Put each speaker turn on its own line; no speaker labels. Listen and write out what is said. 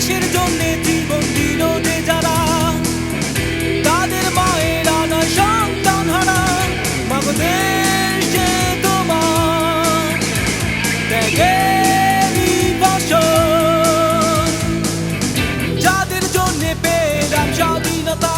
দেশের জন্য জীবন দিল যে যারা, তাদের মায়ের আনা সন্তান হারা, মাগো দেশে তোমার দেখেনি বছর যাদের জন্য পেলাম স্বাধীনতা